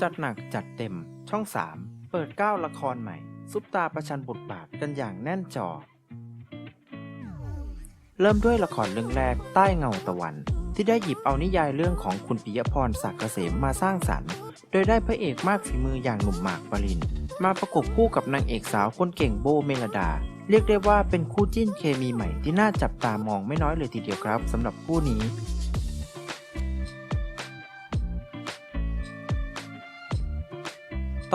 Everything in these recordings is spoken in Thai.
จัดหนักจัดเต็ม ช่อง 3 เปิด 9 ละครใหม่ ซุปตาประชันบทบาทกันอย่างแน่นจอ เริ่มด้วยละครเรื่องแรกใต้เงาตะวัน ที่ได้หยิบเอานิยายเรื่องของคุณปิยพรศักดิ์เกษมมาสร้างสรรค์ โดยได้พระเอกมากฝีมืออย่างหนุ่มหมากปริน มาประกบคู่กับนางเอกสาวคนเก่งโบเมลดา เรียกได้ว่าเป็นคู่จิ้นเคมีใหม่ที่น่าจับตามองไม่น้อยเลยทีเดียวครับสำหรับคู่นี้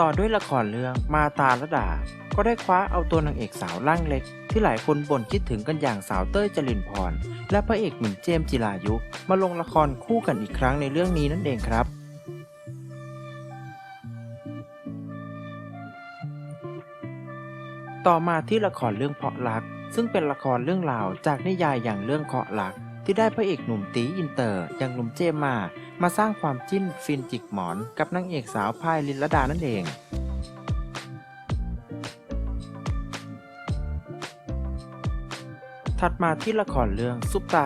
ต่อด้วยละครเรื่องมาตาละดา ก็ได้คว้าเอาตัวนางเอกสาวร่างเล็ก ที่หลายคนบ่นคิดถึงกันอย่างสาวเต้ยจรินพร และพระเอกหนุ่มเจมส์จิรายุ มาลงละครคู่กันอีกครั้งในเรื่องนี้นั่นเองครับต่อมาที่ละครเรื่องเพาะรัก ซึ่งเป็นละครเรื่องราวจากนิยายอย่างเรื่องเคาะรัก ที่ได้พระเอกหนุ่มตีอินเตอร์อย่างหนุ่มเจมมา มาสร้างความจิ้นฟินจิกหมอนกับนางเอกสาวพายลินลดานั่นเองถัดมาที่ละครเรื่องซุปตา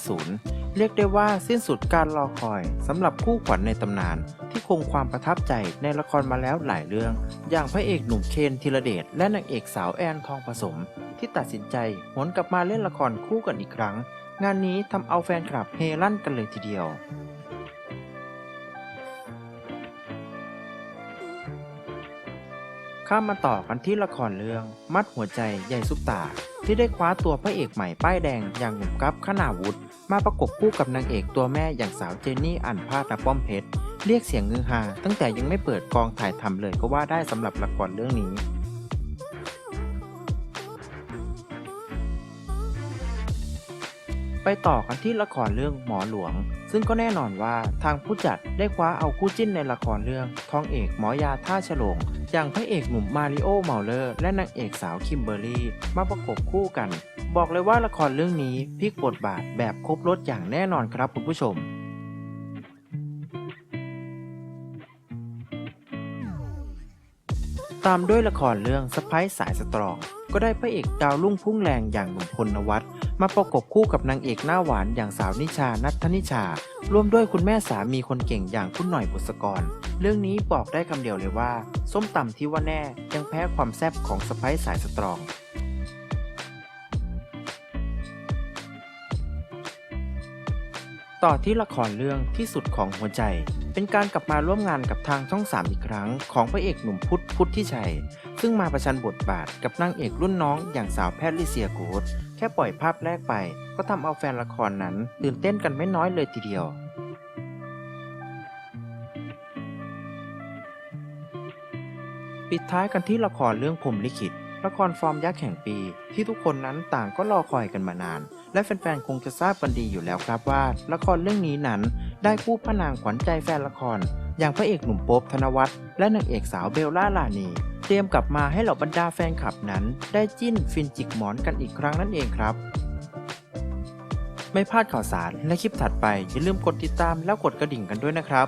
2550 เรียกได้ว่าสิ้นสุดการรอคอยสำหรับคู่ขวัญในตำนาน ที่คงความประทับใจในละครมาแล้วหลายเรื่อง อย่างพระเอกหนุ่มเคนธีรเดชและนางเอกสาวแอนทองผสม ที่ตัดสินใจหวนกลับมาเล่นละครคู่กันอีกครั้ง งานนี้ทำเอาแฟนคลับเฮลั่นกันเลยทีเดียวข้ามมาต่อกันที่ละครเรื่อง มัดหัวใจใหญ่ซุปตา ที่ได้คว้าตัวพระเอกใหม่ป้ายแดงอย่างหนุ่มกัฟขนาวุฒิมาประกบคู่กับนางเอกตัวแม่อย่างสาวเจนนี่อันพาตาป้อมเพชร เรียกเสียงฮือฮาตั้งแต่ยังไม่เปิดกองถ่ายทำเลยก็ว่าได้สำหรับละครเรื่องนี้ ไปต่อกันที่ละครเรื่องหมอหลวง ซึ่งก็แน่นอนว่าทางผู้จัดได้คว้าเอาคู่จิ้นในละครเรื่องทองเอกหมอยาท่าฉลงอย่างพระเอกหนุ่มมาริโอเมาเลอร์และนางเอกสาวคิมเบอร์รี่มาประกบคู่กัน บอกเลยว่าละครเรื่องนี้พลิกบทบาทแบบครบรถอย่างแน่นอนครับคุณผู้ชม ตามด้วยละครเรื่องสไปซ์สายสตรอง ก็ได้พระเอกดาวรุ่งพุ่งแรงอย่างหนุ่มพลนวัตมาประกบคู่กับนางเอกหน้าหวานอย่างสาวนิชานัทธนิชา ร่วมด้วยคุณแม่สามีคนเก่งอย่างคุณหน่อยบุษกร เรื่องนี้บอกได้คำเดียวเลยว่า ส้มตำที่ว่าแน่ยังแพ้ความแซ่บของสไปซ์สายสตรอง ต่อที่ละครเรื่องที่สุดของหัวใจ เป็นการกลับมาร่วมงานกับทางช่อง3อีกครั้ง ของพระเอกหนุ่มพุทธพุทธิชัย ซึ่งมาประชันบทบาทกับนางเอกรุ่นน้องอย่างสาวแพทริเซียโกดแค่ปล่อยภาพแรกไป ก็ทำเอาแฟนละครนั้น ตื่นเต้นกันไม่น้อยเลยทีเดียวปิดท้ายกันที่ละครเรื่องพรมลิขิตละครฟอร์มยักษ์แห่งปี ที่ทุกคนนั้นต่างก็รอคอยกันมานาน และแฟนๆ คงจะทราบกันดีอยู่แล้วครับว่า ละครเรื่องนี้นั้นได้คู่พระนางขวัญใจแฟนละคร อย่างพระเอกหนุ่มโป๊บธนวัฒน์และนางเอกสาวเบลล่าลานีเตรียมกลับมาให้เหล่าบรรดาแฟนคลับนั้น ได้จิ้นฟินจิกหมอนกันอีกครั้งนั่นเองครับ ไม่พลาดข่าวสารและคลิปถัดไปอย่าลืมกดติดตามแล้วกดกระดิ่งกันด้วยนะครับ